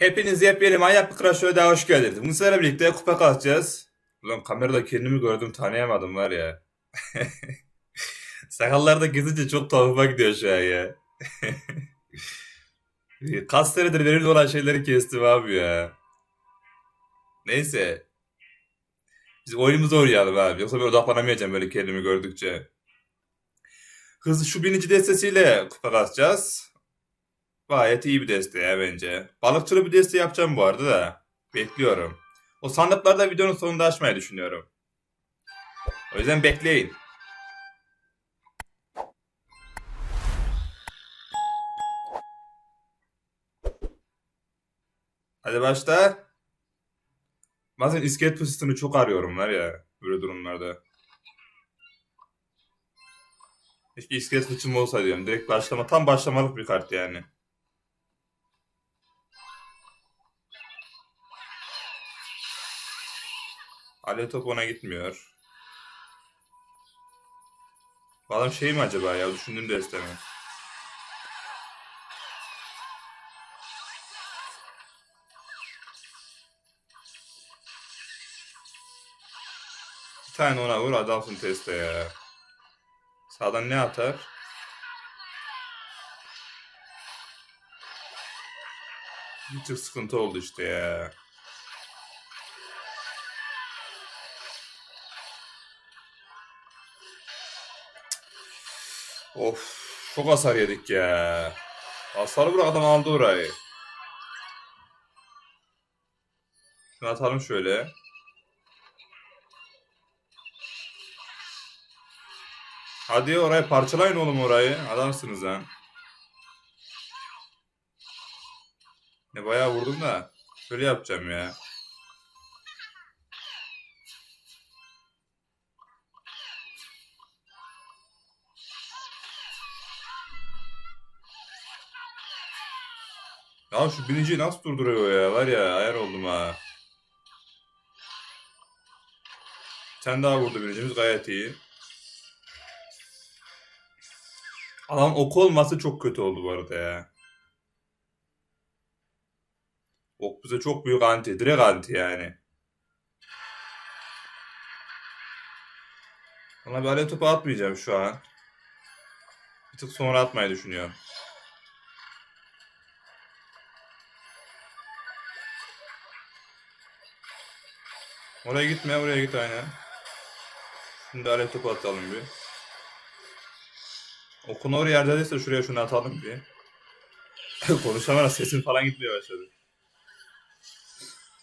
Hepiniz yepyeni manyak bir Crash Royale'de hoş geldiniz. Bugün sizlerle birlikte kupa kasacağız. Ulan kamerada kendimi gördüm tanıyamadım var ya. Sakallarda gizlice çok tuhafıma gidiyor şu an ya. Kas senedir verimli olan şeyleri kestim abi ya. Neyse. Biz oyunumuzu oynayalım abi. Yoksa ben odaklanamayacağım böyle kendimi gördükçe. Hızlı şu binici destesiyle kupa kasacağız. Gayet iyi bir deste ya bence. Balıkçılı bir deste yapacağım bu arada da. Bekliyorum. O sandıkları da videonun sonunda açmayı düşünüyorum. O yüzden bekleyin. Hadi başla. Bazen iskelet pozisyonu çok arıyorum var ya böyle durumlarda. Keşke iskelet fıçım olsa diyorum. Direkt başlama. Tam başlamalık bir kart yani. Alev top ona gitmiyor. Adam şey mi acaba ya? Düşündüğüm de istemiyor. Bir tane ona vur adamsın teste ya. Sağdan ne atar? Bir sıkıntı oldu işte ya. Of çok hasar yedik ya. Hasarı bırak adam aldı orayı. Şunu atalım şöyle. Hadi orayı parçalayın oğlum orayı. Adamsınız lan. Ne bayağı vurdum da. Şöyle yapacağım ya. Ya şu biniciyi nasıl durduruyor ya? Var ya ayar oldum ha. Sen daha vurdu binicimiz gayet iyi. Adam ok olması çok kötü oldu bu arada ya. Ok bize çok büyük anti. Direkt anti yani. Ona bir alev topu atmayacağım şu an. Bir tık sonra atmayı düşünüyorum. Oraya gitme, oraya git aynen. Şimdi alev topu atalım bir. Okun oraya yerdeyse şuraya şunu atalım bir. Konuşamana sesin falan gitmeye başladı.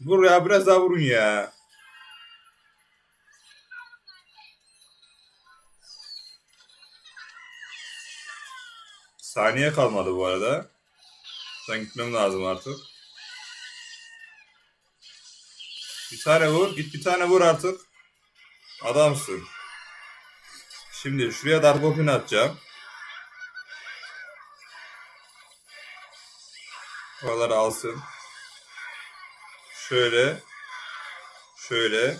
Vur ya biraz daha vurun ya. Saniye kalmadı bu arada. Ben gitmem lazım artık. Bir tane vur. Git bir tane vur artık. Adamsın. Şimdi şuraya Dargopin atacağım. Oraları alsın. Şöyle. Şöyle.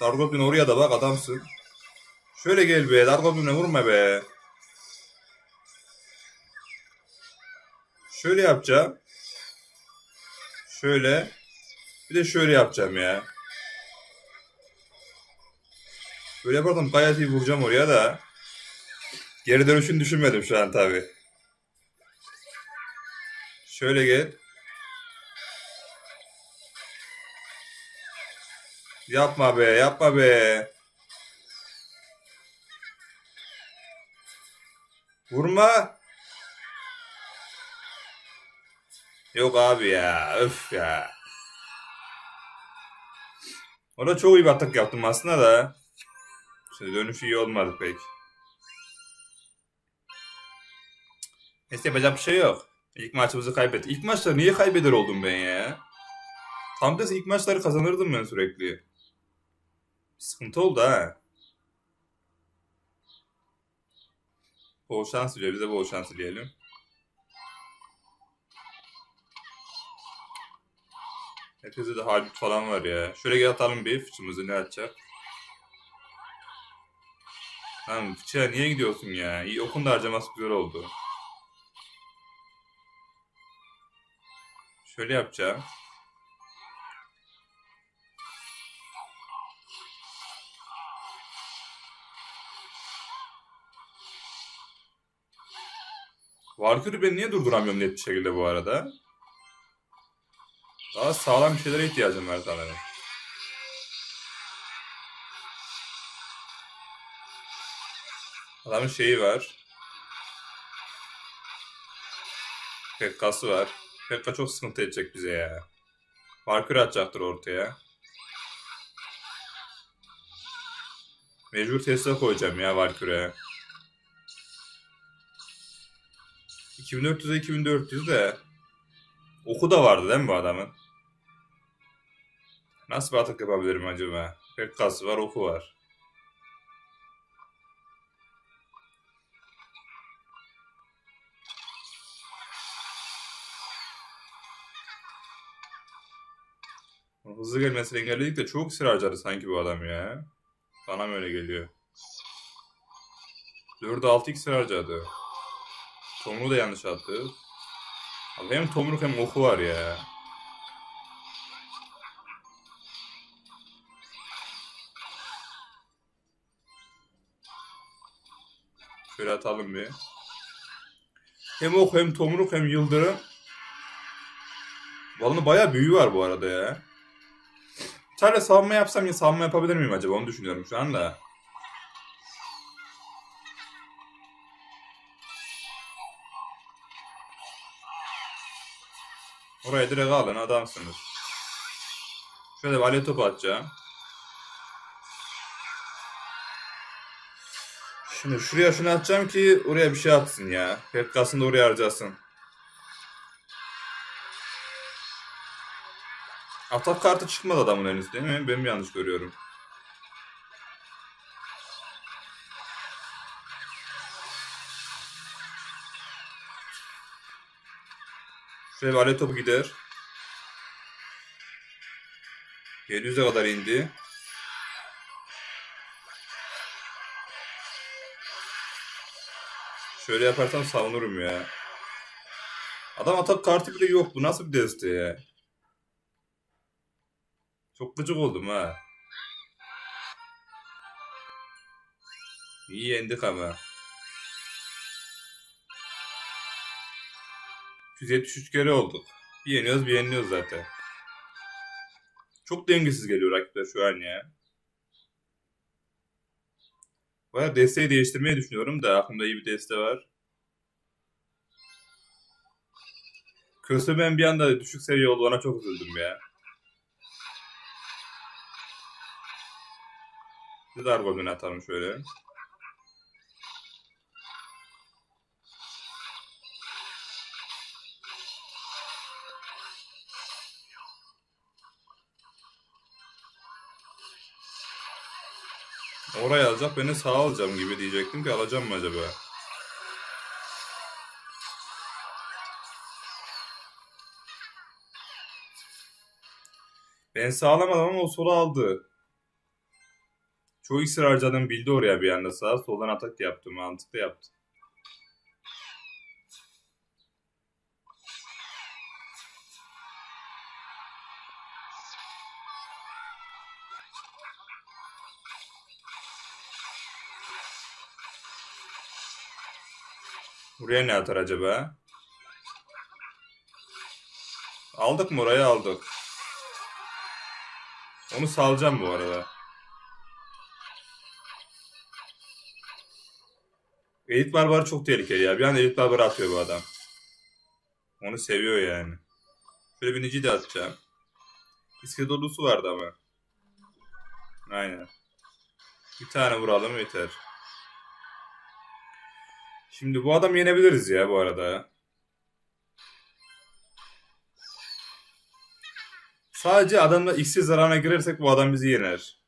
Dargopin oraya da bak adamsın. Şöyle gel be. Dargopin'e vurma be. Şöyle yapacağım. Şöyle. Bir de şöyle yapacağım ya. Böyle yaparsam gayet iyi vuracağım oraya da. Geri dönüşünü düşünmedim şu an tabi. Şöyle gel. Yapma be, yapma be. Vurma. Yok abi ya, öf ya. Orada çok iyi bir atak yaptım aslında da. İşte dönüş iyi olmadı pek. Neyse yapacak bir şey yok. İlk maçımızı kaybettik. İlk maçları niye kaybeder oldum ben ya? Tam tersi ilk maçları kazanırdım ben sürekli. Sıkıntı oldu ha. Bol şans diliyor. Bize bol şans dileyelim. Herkese de halbut falan var ya. Şöyle gel atalım bir fıçımızı ne atacak. Lan fıçıya niye gidiyorsun ya? İyi okun da harcaması güzel oldu. Şöyle yapacağım. Valkyrie'yi ben niye durduramıyorum net bir şekilde bu arada? Daha sağlam şeylere ihtiyacım var sanırım. Adamın şeyi var. Pekka'sı var. Pekka çok sıkıntı edecek bize ya. Valkyrie atacaktır ortaya. Mecbur Tesla koyacağım ya Valkyrie'ye. 2400'e 2400 de oku da vardı değil mi bu adamın? Nasıl bir atak yapabilirim acaba? Pekka'sı var, oku var. Hızlı gelmesini engelledik de çok sıra harcadı sanki bu adam ya. Bana mı öyle geliyor? 4'e 6 iksir harcadı. Tomruğu da yanlış attı. Abi hem tomruk hem oku var ya. Atalım bir. Hem ok hem tomruk hem yıldırım. Balının bayağı büyüğü var bu arada ya. Sadece savunma yapsam ya savunma yapabilir miyim acaba onu düşünüyorum şu anda. Oraya direkt alın adamsınız. Şöyle bir alet topu atacağım. Şimdi şuraya şunu atacağım ki oraya bir şey atsın ya. Pekkasını da oraya harcasın. Atak kartı çıkmadı adamın henüz değil mi? Ben mi yanlış görüyorum? Şöyle bir topu gider. 700'e kadar indi. Şöyle yaparsam savunurum ya. Adam atak kartı bile yok. Bu nasıl bir deste ya? Çok gıcık oldum ha. İyi yendik ama. 173 kere olduk. Bir yeniyoruz bir yeniliyoruz zaten. Çok dengesiz geliyor rakipler şu an ya. Baya desteği değiştirmeyi düşünüyorum da aklımda iyi bir deste var. Kösemen bir anda düşük seviye oldu çok üzüldüm ya. Bir darbe atalım şöyle. Oraya alacak beni sağa alacağım gibi diyecektim ki alacağım mı acaba? Ben sağlamadım ama o sola aldı. Çok iksir harcadım bildi oraya bir anda sağa. Soldan atak yaptı. Mantıklı yaptı. Buraya ne atar acaba? Aldık mı orayı aldık. Onu salacağım bu arada. Elit Barbar çok tehlikeli ya. Bir anda Elit Barbar atıyor bu adam. Onu seviyor yani. Şöyle bir Nici de atacağım. İskelet ordusu vardı ama. Aynen. Bir tane vuralım yeter. Şimdi bu adam yenebiliriz ya bu arada. Sadece adamla iksir zararına girersek bu adam bizi yener.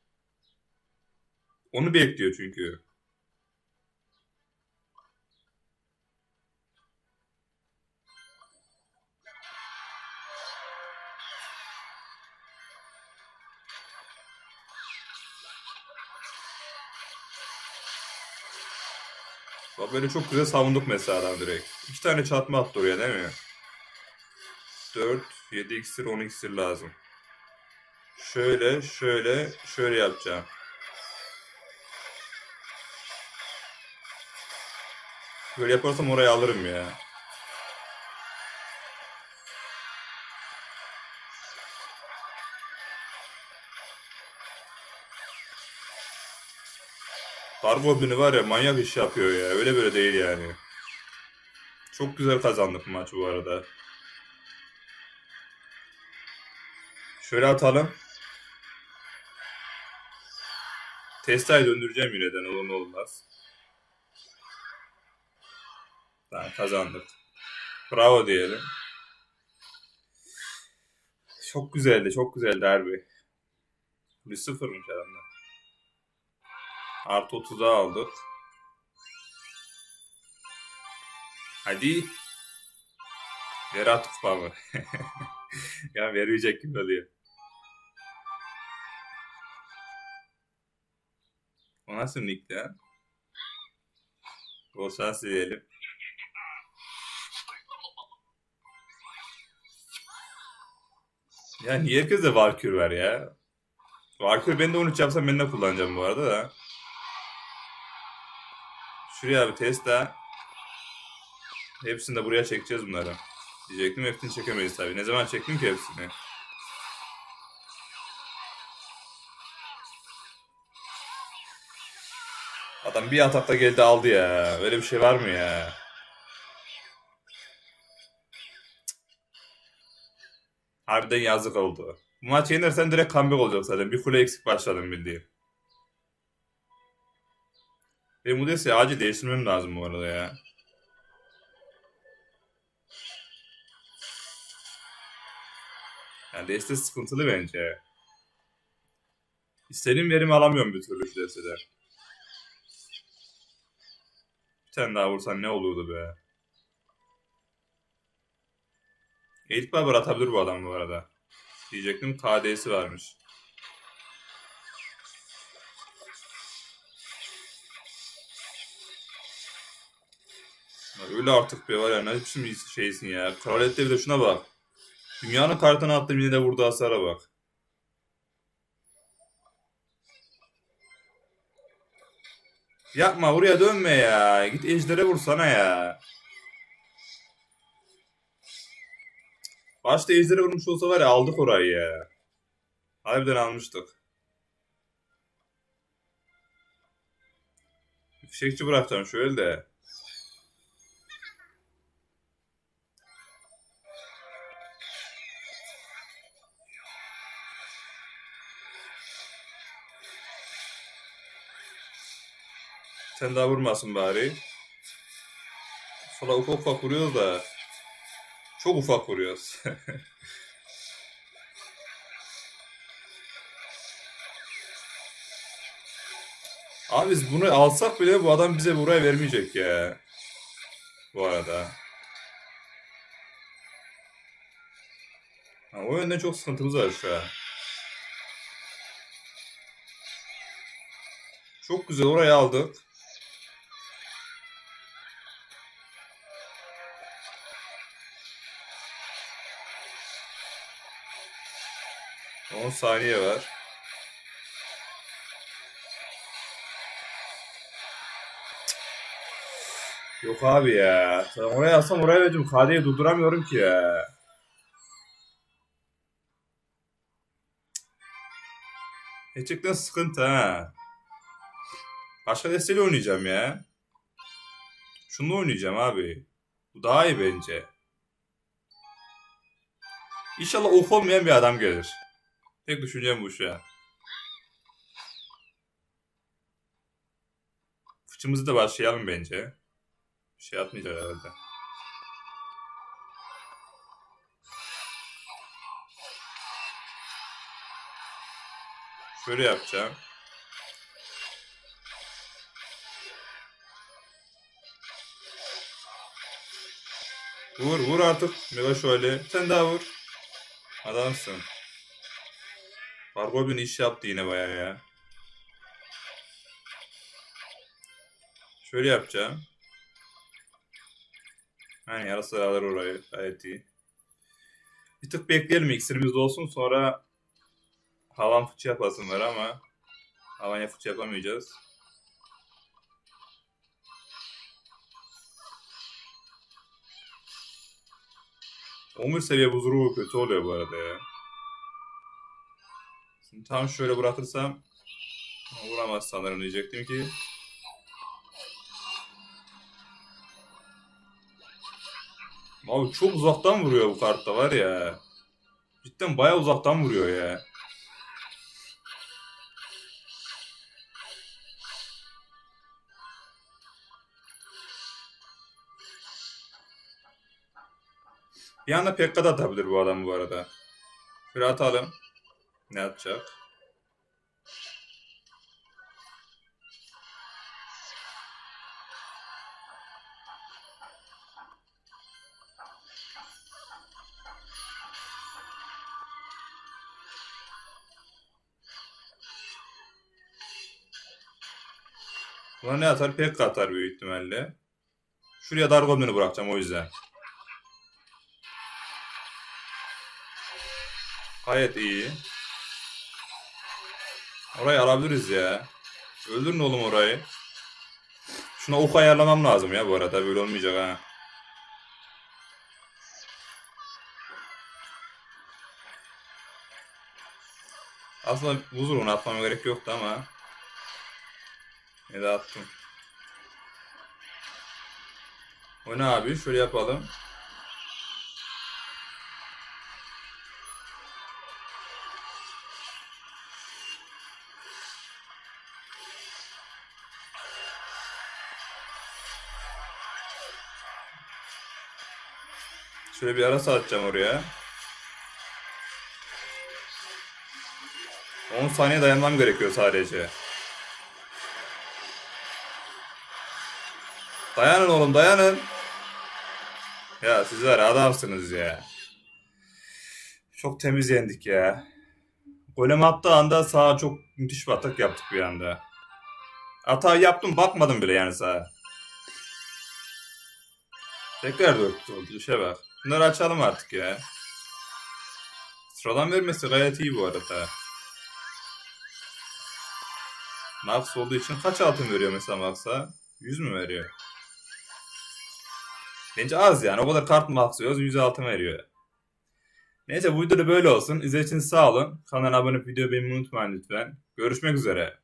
Onu bekliyor çünkü. Böyle çok güzel savunduk mesela adam direkt. İki tane çatma attı oraya değil mi? 4 7 iksir 10 iksir lazım. Şöyle şöyle şöyle yapacağım. Böyle yaparsam orayı alırım ya. Kar Goblin'i var ya manyak iş yapıyor ya. Öyle böyle değil yani. Çok güzel kazandık maçı bu arada. Şöyle atalım. Testayı döndüreceğim yine de ne olur olmaz. Tamam kazandık. Bravo diyelim. Çok güzeldi, çok güzeldi harbi. Bir sıfırmış adamlar. Artı 30'a aldık. Hadi. Ver at kupamı. ya vermeyecek gibi oluyor. O nasıl nick ya? Bol şans. Ya niye herkese Valkür var ya? Valkür ben de 13 yapsam ben de kullanacağım bu arada da. Şuraya bir test daha. Hepsini de buraya çekeceğiz bunları. Diyecektim hepsini çekemeyiz tabii. Ne zaman çektim ki hepsini? Adam bir atakta geldi aldı ya. Öyle bir şey var mı ya? Harbiden yazık oldu. Bu maç yenirsen direkt comeback olacak zaten. Bir kule eksik başladım bildiğin. Benim bu desteği acil değiştirmem lazım bu arada ya. Yani deste sıkıntılı bence. İstediğim verimi alamıyorum bir türlü şu destede. Bir tane daha vursan ne olurdu be. Elit Barbar atabilir bu adam bu arada. Diyecektim KD'si varmış. Öyle artık bir var ya ne biçim şeysin ya. Kraliyette bir de şuna bak. Dünyanın kartını attım yine de vurdu hasara bak. Yapma buraya dönme ya. Git ejdere vursana ya. Başta ejdere vurmuş olsa var ya aldık orayı ya. Harbiden almıştık. Fişekçi bırakacağım şöyle de. Sen daha vurmasın bari. Sola ufak ufak vuruyoruz da. Çok ufak vuruyoruz. Abi biz bunu alsak bile bu adam bize buraya vermeyecek ya. Bu arada. Ha, o yönden çok sıkıntımız var şu an. Çok güzel orayı aldık. On saniye var. Yok abi ya. Sen oraya alsam oraya vereceğim. KD'yi durduramıyorum ki ya. Gerçekten sıkıntı ha. Başka desteğiyle oynayacağım ya. Şununla oynayacağım abi. Bu daha iyi bence. İnşallah ok olmayan bir adam gelir. Tek düşüncem bu şu an. Fıçımızı da başlayalım bence. Bir şey atmayacak herhalde. Şöyle yapacağım. Vur vur artık. Mega şöyle. Tane daha vur. Adamsın. Bargobin iş yaptı yine bayağı ya. Şöyle yapacağım. Hani yarısı alır orayı. Gayet iyi. Bir tık bekleyelim iksirimiz olsun sonra havan fıçı yapasın var ama havanya fıçı yapamayacağız. Omur seviye buzuru kötü oluyor bu arada ya. Şimdi tam şöyle bırakırsam vuramaz sanırım diyecektim ki. Abi çok uzaktan vuruyor bu kartta var ya. Cidden baya uzaktan vuruyor ya. Bir anda Pekka da atabilir bu adam bu arada. Bir atalım. Ne atacak? Buna ne atar? Pekka atar büyük ihtimalle. Şuraya Dargon'unu bırakacağım o yüzden. Gayet iyi. Orayı alabiliriz ya. Öldürün oğlum orayı. Şuna ok ayarlamam lazım ya bu arada. Böyle olmayacak ha. Aslında buzurunu atmama gerek yoktu ama. Ne de attım. O ne abi? Şöyle yapalım. Şöyle bir ara atacağım oraya. 10 saniye dayanmam gerekiyor sadece. Dayanın oğlum dayanın. Ya sizler adamsınız ya. Çok temiz yendik ya. Golem attığı anda sağa çok müthiş bir atak yaptık bir anda. Hata yaptım bakmadım bile yani sağa. Tekrar dört oldu. İşe bak. Bunları açalım artık ya. Sıradan vermesi gayet iyi bu arada. Max olduğu için kaç altın veriyor mesela Max'a? 100 mü veriyor? Bence az yani. O kadar kart maxlıyoruz 100 altın veriyor. Neyse bu video böyle olsun. İzlediğiniz için sağ olun. Kanala abone olup videoyu beğenmeyi unutmayın lütfen. Görüşmek üzere.